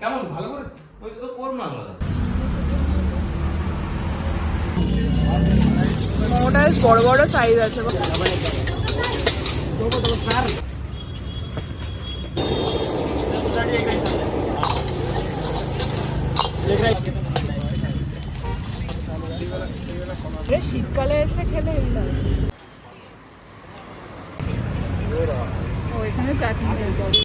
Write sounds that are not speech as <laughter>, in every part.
কেমন? ভালো করে? ওই তো করব না আমরা। বেশ বড় বড় সাইজ আছে শীতকালে এসে খেলে। ও এখানে chutney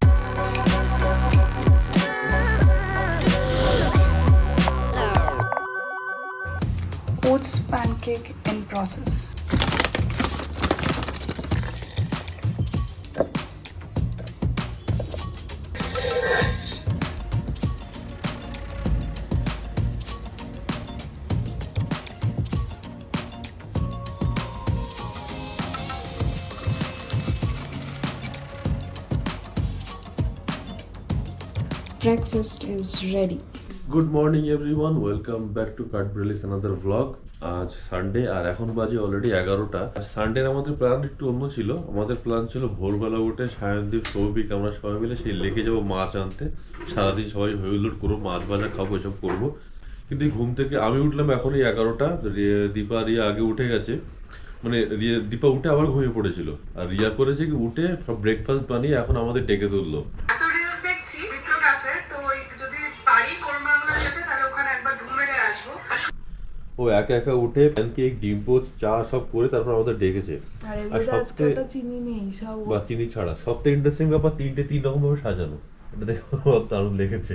Pancake in process. breakfast is ready. Good morning everyone. Welcome back to cardbrelli's another vlog. আজ সানডে আর এখন বাজে অলরেডি এগারোটা। সানডের আমাদের প্ল্যান একটু অন্য ছিল। আমাদের প্ল্যান ছিল ভোরবেলা উঠে সায়নদীপ, সৌভিক, আমরা সবাই মিলে সেই লেকে যাব মাছ আনতে। সারাদিন সবাই হইহুল্লোড় করব মাছ ভাজা খাব, এসব করব। কিন্তু ঘুম থেকে আমি উঠলাম এখনই এগারোটা। দীপা, রিয়া আগে উঠে গেছে। মানে রিয়া- দীপা উঠে আবার ঘুমিয়ে পড়েছিল। আর রিয়া করেছে কি, উঠে সব ব্রেকফাস্ট বানিয়ে এখন আমাদের ডেকে তুললো। ও একা একা উঠে প্যানকেক ডিম পোচ চা সব করে তারপর আমাদের ডেকেছে। আর সবচেয়ে চিনি নেই সব বা চিনি ছাড়া। সবথেকে ইন্টারেস্টিং ব্যাপার তিনটে তিন রকম ভাবে সাজানো। এটা দেখে দারুণ লেগেছে।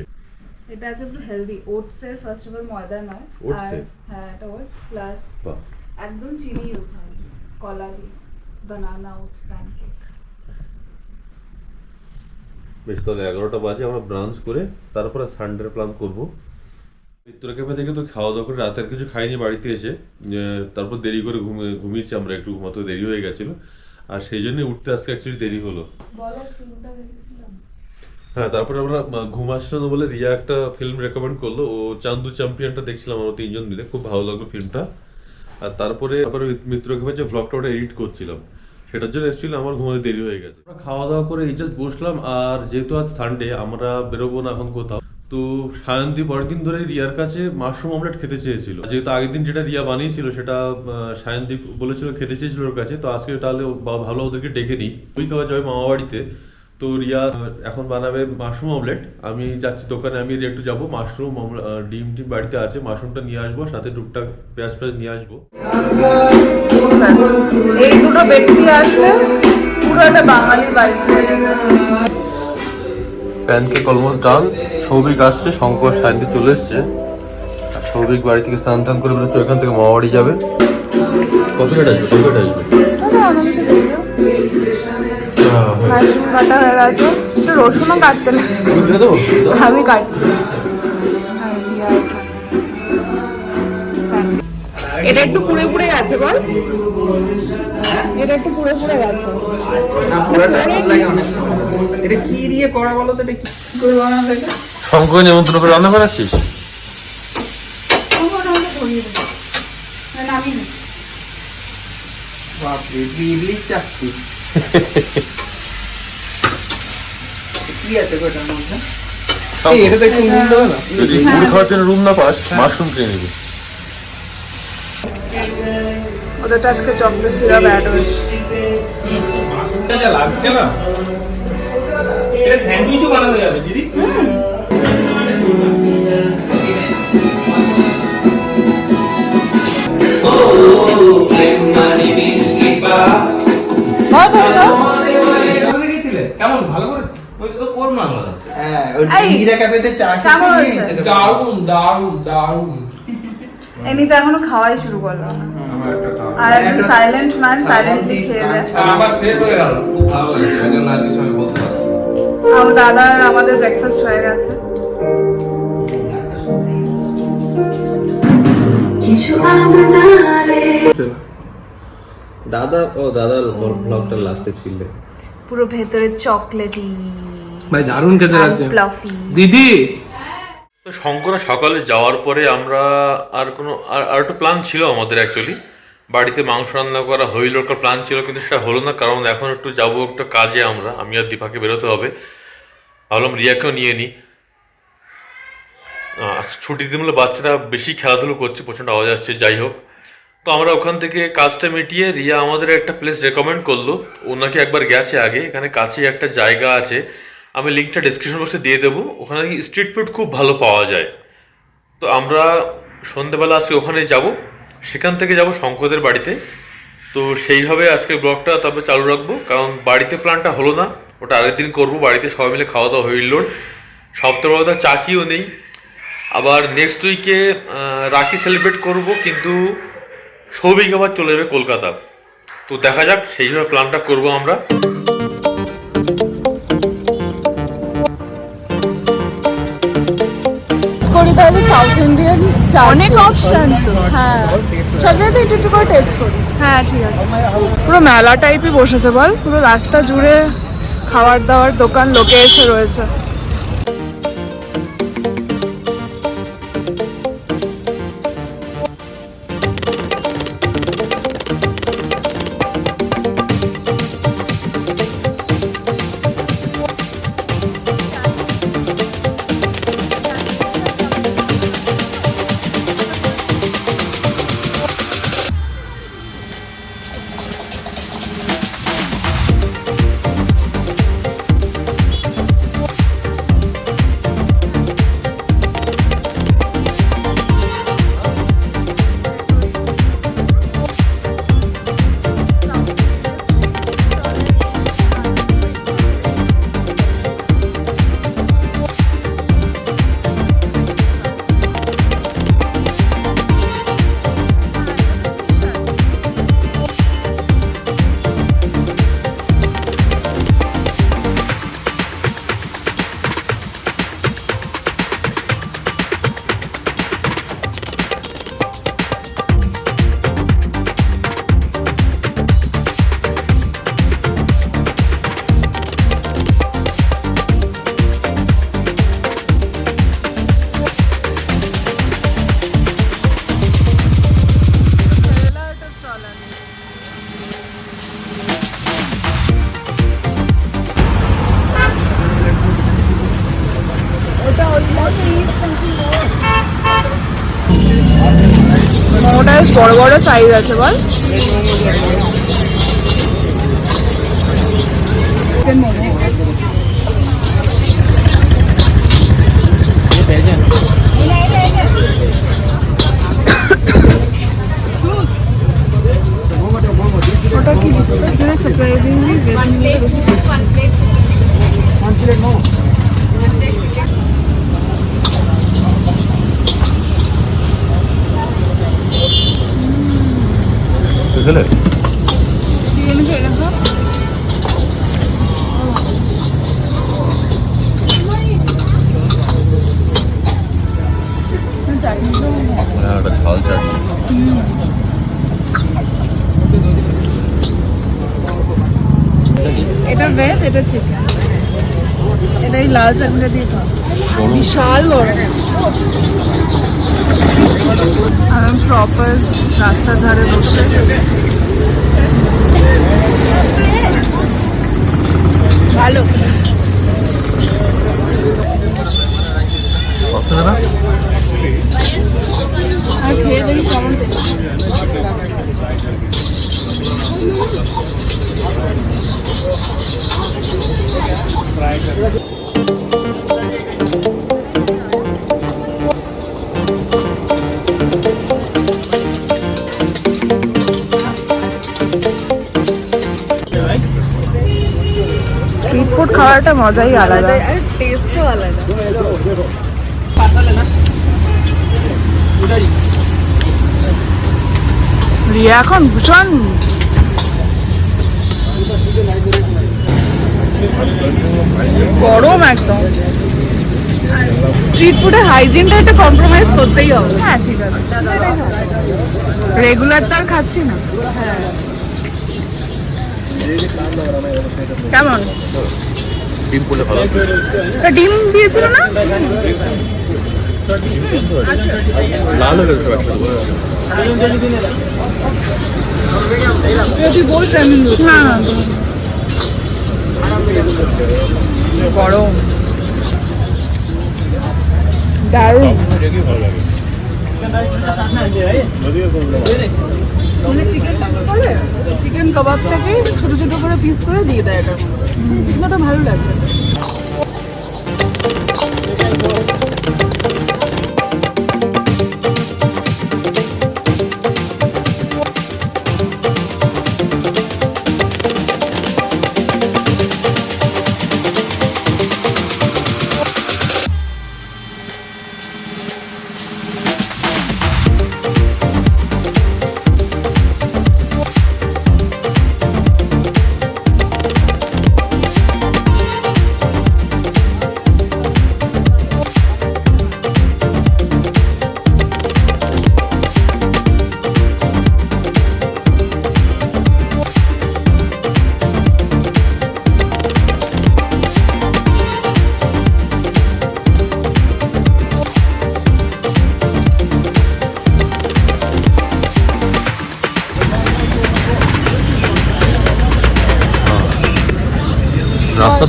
এটা আছে একটু হেলদি ওটস এর ফার্স্ট অফ অল ময়দা নয় আর হ্যাঁ এটা ওটস প্লাস একদম চিনি ইউজ হয়। কলা দিয়ে বানানা ওটস প্যানকেক বেশ তাহলে এগারোটা বাজে আমরা ব্রাঞ্চ করে তারপরে সানডের প্ল্যান করব। মিত্র ক্যাফে থেকে তো খাওয়া দাওয়া করে রাতের কিছু খাইনি বাড়িতে এসে। তারপর দেরি করে ঘুমিয়ে ঘুমিয়েছি আমরা একটু ঘুমাতে দেরি হয়ে গেছিল। আর সেই জন্য উঠতে আজকে অ্যাকচুয়ালি দেরি হলো। হ্যাঁ তারপরে আমরা ঘুম আসছে না বলে রিয়া একটা ফিল্ম রেকমেন্ড করল। ও চান্দু চ্যাম্পিয়নটা দেখছিলাম আমরা তিনজন মিলে খুব ভালো লাগল ফিল্মটা আর তারপরে তারপরে মিত্র খেপে যে ভ্লগটা ওটা এডিট করছিলাম। সেটার জন্য এসেছিল আমার ঘুমাতে দেরি হয়ে গেছে। খাওয়া দাওয়া করে এই জাস্ট বসলাম আর যেহেতু আজ সানডে আমরা বেরোবো না এখন কোথাও। তো সায়নদীপ অনেকদিন ধরে রিয়ার কাছে মাশরুম অমলেট খেতে চেয়েছিল। যেহেতু আগের দিন যেটা রিয়া বানিয়েছিল, সেটা সায়নদীপ বলেছিল খেতে চেয়েছিল ওর কাছে, তো আজকে তাহলে ভালো ওদেরকে ডেকে নিই। ওই খাওয়া যাবে মামা বাড়িতে, তো রিয়া এখন বানাবে মাশরুম অমলেট। আমি যাচ্ছি দোকানে, আমি একটু যাব, মাশরুম ডিম টিম বাড়িতে আছে, মাশরুমটা নিয়ে আসব, সাথে টুকটাক পেঁয়াজ পেঁয়াজ নিয়ে আসব। এই দুটো ব্যক্তি আসলে পুরো একটা বাঙালি যাবে প্যানকেক অলমোস্ট ডান সৌভিক আসছে শঙ্কর সায়ন্তি চলে এসছে। সৌভিক বাড়ি থেকে স্নান টান করে বেরোচ্ছে ওইখান থেকে মামা বাড়ি যাবে। কত রেট আসবে কত রেট আসবে মাশরুম কাটা হয়ে গেছে। একটু রসুনও কাটতে লাগে তুমি দিয়ে দেবো? আমি কাটছি। এটা। এটা একটু পুড়ে পুড়ে গেছে বল। এটা একটু পুড়ে পুড়ে গেছে। এটা কি দিয়ে করা বলো তো এটা কি করে বানাবে এটা শঙ্কর নিমন্ত্রণ করে রান্না করাচ্ছিস? বাপরে ইডলি চাচ্ছি কি আছে গো মধ্যে? এটা তো একটু নুন দেবে না? যদি মুড়ি খাওয়ার জন্য রুম না পাস মাশরুম কিনে নিবি। ওদের আজকে চকলেট সিরাপ অ্যাড হয়েছে। মাশরুমটা যা লাগছে না? এটা স্যান্ডউইচও বানানো যাবে দিদি। কেমন ভালো করে? ওই তো হ্যাঁ ওই ইন্দিরা ক্যাফেতে চা খেতে দারুণ দারুণ দারুণ। এমনিতে এখনও খাওয়াই শুরু করল। না। আর একজন সাইলেন্ট ম্যান সাইলেন্টলি খেয়ে যায়। আমার ফের হয়ে গেল। খুব ভালো লাগে। এই জন্য কিছু আমি বলতে পারছি আমার দাদার আমাদের ব্রেকফাস্ট হয়ে গেছে। দাদা ও দাদা ব্লগটা লাস্টে ছিলে। পুরো ভেতরে চকলেটি ভাই দারুণ লাগছে। ফ্লাফি দিদি! তো শঙ্করা সকালে যাওয়ার পরে আমরা আর কোনো আর আর একটা প্ল্যান ছিল আমাদের অ্যাকচুয়ালি বাড়িতে মাংস রান্না করা হইল একটা প্ল্যান ছিল, কিন্তু সেটা হলো না, কারণ এখন একটু যাব একটা কাজে আমরা, আমি আর দীপাকে বেরোতে হবে। ভাবলাম রিয়াকেও নিয়ে নিই ছুটির দিন বাচ্চারা বেশি খেলাধুলো করছে, প্রচণ্ড আওয়াজ আসছে, যাই হোক। তো আমরা ওখান থেকে কাজটা মিটিয়ে রিয়া আমাদের একটা প্লেস রেকমেন্ড করল। ও নাকি একবার গেছে আগে, এখানে কাছেই একটা জায়গা আছে। আমি লিঙ্কটা ডিসক্রিপশন বক্সে দিয়ে দেবো। ওখানে স্ট্রিট ফুড খুব ভালো পাওয়া যায়। তো আমরা সন্ধেবেলা আজকে ওখানে যাব। সেখান থেকে যাব শঙ্করদের বাড়িতে। তো সেইভাবে আজকে ব্লগটা তবে চালু রাখব, কারণ বাড়িতে প্ল্যানটা হলো না। ওটা আগের দিন করব, বাড়িতে সবাই মিলে খাওয়া দাওয়া হইল সপ্তাহ বড় কথা চাকিও নেই। আবার নেক্সট উইকে রাখি সেলিব্রেট করব, কিন্তু সৌভিক আবার চলে যাবে কলকাতা। তো দেখা যাক, সেইভাবে প্ল্যানটা করব আমরা। করি তাহলে সাউথ ইন্ডিয়ান অনেক অপশন তো হ্যাঁ। সব জায়গাতে একটু একটু করে টেস্ট করি। হ্যাঁ ঠিক আছে। পুরো মেলা টাইপই বসেছে বল? পুরো রাস্তা জুড়ে খাবার দাবার দোকান লোকে এসে রয়েছে। বড় বড় সাইজ আছে বল। ওটা কি দিচ্ছে? এখানে সারপ্রাইজিংলি বুঝলে ঝাল চাটনি এটা ভেজ এটা চিকেন এটা এই লাল চাটনিটা দিয়ে খাও। বিশাল বড় প্রপার রাস্তার ধারে বসে ভালো আর খেয়ে খাওয়াটা মজাই আলাদা। আর টেস্টও আলাদা। রিয়া এখন ভীষণ গরম একদম। স্ট্রিট ফুডে হাইজিনটা একটু কম্প্রোমাইজ করতেই হবে। হ্যাঁ ঠিক আছে। রেগুলার তো আর খাচ্ছি না। কেমন? ডিম পড়লে ভালো হবে। ডিম দিয়েছিল না লাল হয়ে গেছে ব্যাপারটা। তুই বলছ আমি না গরম দারুণ মানে চিকেন করে চিকেন কাবাবটাকে ছোট ছোট করে পিস করে দিয়ে দেয় এটা ভালো লাগে।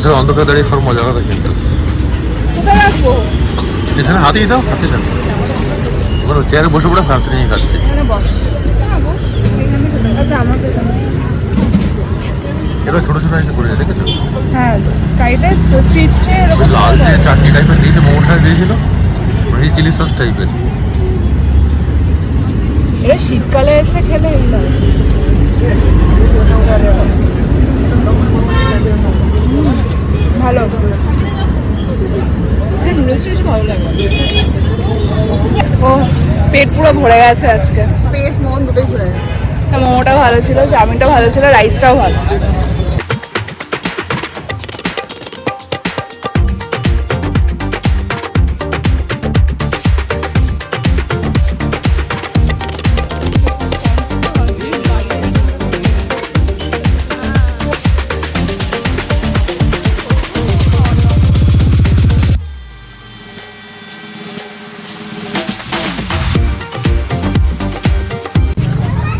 রাস্তার অন্ধকার দাঁড়িয়ে খাওয়ার মজা হবে কিন্তু এখানে হাতেই দাও হাতে দাও। ওখানে চেয়ারে বসে পড়ে ফ্রান্স নিয়ে খাচ্ছে। বস। হ্যাঁ। আচ্ছা। এবার ছোট ছোট এসে করে দেখেছ? হ্যাঁ ফ্রাইড স্ট্রিটে এরকম লাল যে চাটনি টাইপের দিয়েছে সাথে দিয়েছিল ওই চিলি সস টাইপের এটা শীতকালে এসে খেলে এই। ভালো। ও পেট পুরো ভরে গেছে আজকে। পেট মন দুটোই ভরে গেছে। মোমোটা ভালো ছিল চাউমিনটা ভালো ছিল রাইসটাও ভালো।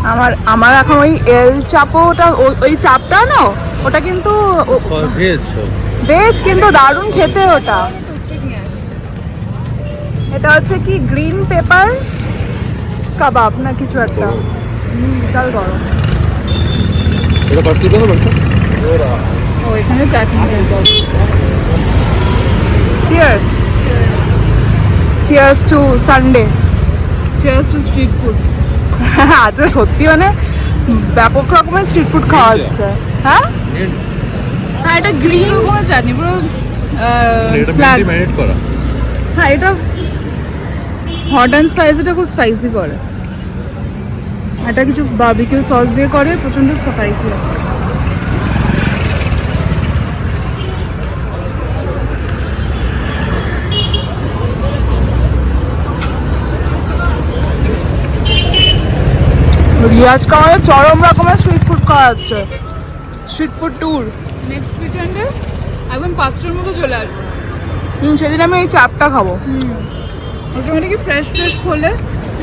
আমার আমার এখন ওই এল চাপোটা ও- ওই চাপটা না ওটা কিন্তু ভেজ কিন্তু দারুণ খেতে ওটা। এটা হচ্ছে কি গ্রিন পেপার কাবাব না কিছু একটা। বিশাল গরম। এটা করো বলতো ও এখানে chutney cheers cheers to Sunday cheers to street food আজকে সত্যি মানে ব্যাপক রকমের স্ট্রিট ফুড খাওয়া হচ্ছে। হ্যাঁ? হ্যাঁ এটা গ্রিন কোনো চাটনি পুরো ফ্ল্যাগ হ্যাঁ এটা হট অ্যান্ড স্পাইসিটা খুব স্পাইসি করে। এটা কিছু বার্বিকিউ সস দিয়ে করে প্রচণ্ড স্পাইসি লাগে রিয়াজ কামালে চরম রকমের স্ট্রিট ফুড খাওয়া হচ্ছে। স্ট্রিট ফুড ট্যুর নেক্সট উইকেন্ডে একদম পাঁচটার মতো চলে আসব। হুম সেদিন আমি এই চাপটা খাব। হুম। ওর সঙ্গে কি ফ্রেশ ফ্রেশ খোলে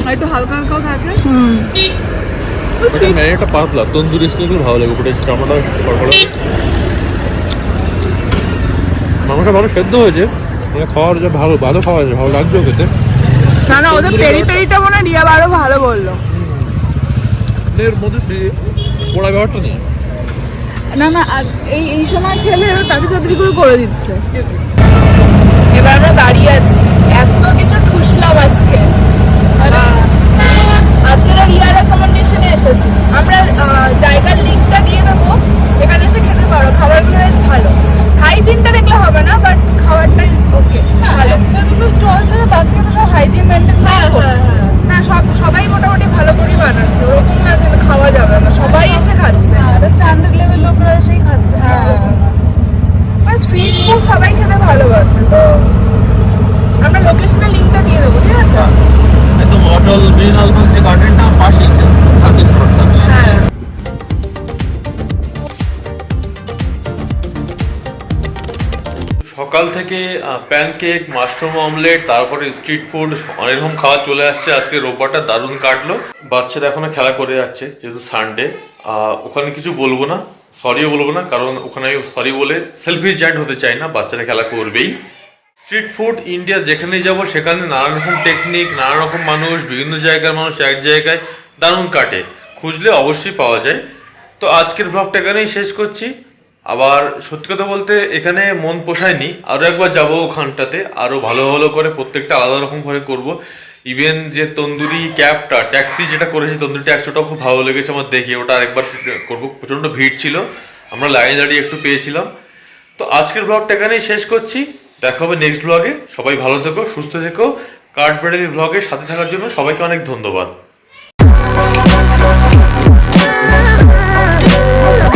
আর একটু হালকা হালকাও থাকে। হুম। ম্যারিনেটটা পাতলা তন্দুরি স্টাইল ভালো লাগে উপরে চামড়া কড়কড়া মাংসটা ভালো সেদ্ধ হয়েছে মানে খাওয়ার যা ভালো ভালো খাওয়া যায় ভালো লাগছে খেতে। না না ওদের পেরি পেরিটা মনে হয় রিয়া আরও ভালো বলল। এর মধ্যে যে- পোড়া ব্যাপারটা নেই? না না এই এই সময় খেলে তাড়াতাড়ি তাড়াতাড়ি করে করে দিচ্ছে। এবার আমরা দাঁড়িয়ে আছি। এত কিছু ঠুসলাম আজকে। আজকে না রিয়া রেকমেন্ডেশনে এসেছি। আমরা জায়গার লিঙ্কটা দিয়ে দেবো। এখানে এসে খেতে পারো। খাবারগুলো বেশ ভালো। হাইজিনটা দেখলে হবে না বাট সকাল থেকে প্যানকেক মাশরুম অমলেট তারপরে স্ট্রিট ফুড অনেক রকম খাওয়া চলে আসছে। আজকে রোববারটা দারুণ কাটলো। বাচ্চারা এখনও খেলা করে যাচ্ছে, যেহেতু সানডে ওখানে কিছু বলব না সরিও বলব না, কারণ ওখানে আমি সরি বলে সেলফি জ্যান্ট হতে চাই না, বাচ্চারা খেলা করবেই। স্ট্রিট ফুড ইন্ডিয়া যেখানে যাব, সেখানে নানা রকম টেকনিক নানা রকম মানুষ, বিভিন্ন জায়গার মানুষ এক জায়গায় দারুণ কাটে। খুঁজলে অবশ্যই পাওয়া যায়। তো আজকের ব্লগটা এখানেই শেষ করছি। আবার সত্যি কথা বলতে এখানে মন পোষায়নি। আরও একবার যাব ওখানটাতে। আরও ভালো ভালো করে প্রত্যেকটা আলাদা রকম করে করব। ইভেন যে তন্দুরি ক্যাবটা, ট্যাক্সি যেটা করেছে, তন্দুরি ট্যাক্সিটাও খুব ভালো লেগেছে আমার দেখি। ওটা আরেকবার করব। প্রচণ্ড ভিড় ছিল। আমরা লাইনে দাঁড়িয়ে একটু পেয়েছিলাম। তো আজকের ব্লগটা এখানেই শেষ করছি। দেখা হবে নেক্সট ব্লগে সবাই ভালো থেকো, সুস্থ থেকো। কার্ড কার্ডবেডারি ব্লগে সাথে থাকার জন্য সবাইকে অনেক ধন্যবাদ। <laughs>